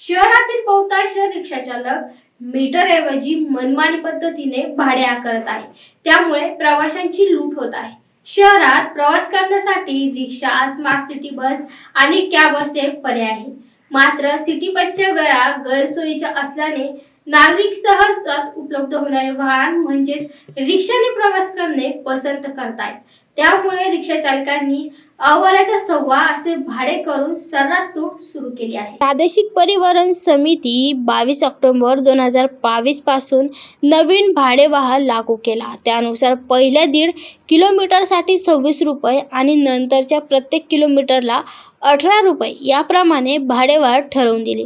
शहरातील बहुतांश रिक्षाचालक मीटरऐवजी मनमानी पद्धतीने भाडे आकारत आहे त्यामुळे प्रवाशांची लूट होत आहे. शहरात प्रवास करण्यासाठी रिक्षा स्मार्ट सिटी बस आणि कॅब असे पर्याय आहे मात्र सिटी बसच्या वेळा गैरसोयीच्या असल्याने नागरिक सहजतात उपलब्ध होणारे वाहन म्हणजेच रिक्षाने प्रवास करणे पसंत करतायत. त्यामुळे रिक्षा चालकांनी अहवालाच्या सव्वा असे भाडे करून सर्रास सुरू केली आहे. प्रादेशिक परिवहन समिती बावीस ऑक्टोबर दोन हजार बावीसपासून नवीन भाडेवाह लागू केला. त्यानुसार पहिल्या दीड किलोमीटरसाठी सव्वीस रुपये आणि नंतरच्या प्रत्येक किलोमीटरला अठरा रुपये याप्रमाणे भाडेवाढ ठरवून दिली.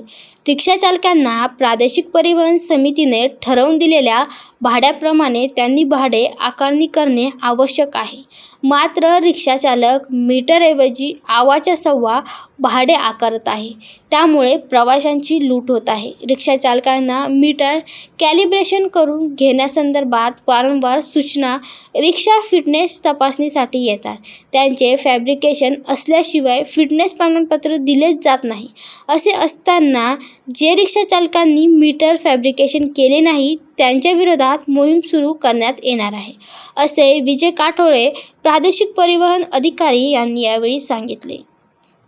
रिक्षाचालकांना प्रादेशिक परिवहन समितीने ठरवून दिलेल्या भाड्याप्रमाणे त्यांनी भाडे आकारणी करणे आवश्यक आहे. मात्र रिक्षाचालक मीटरऐवजी आवाच्या सव्वा भाडे आकारत आहे. त्यामुळे प्रवाशांची लूट होत आहे. रिक्षाचालकांना मीटर कॅलिब्रेशन करून घेण्यासंदर्भात वारंवार सूचना रिक्षा फिटनेस तपासणीसाठी येतात. त्यांचे फॅब्रिकेशन असल्याशिवाय फिटनेस प्रमाणपत्र दिलेच जात नाही. असे असताना जे रिक्षाचालकांनी मीटर फॅब्रिकेशन केले नाही त्यांच्या विरोधात मोहीम सुरू करण्यात येणार आहे. असे विजय काठोळे प्रादेशिक परिवहन अधिकारी यांनी यावेळी सांगितले.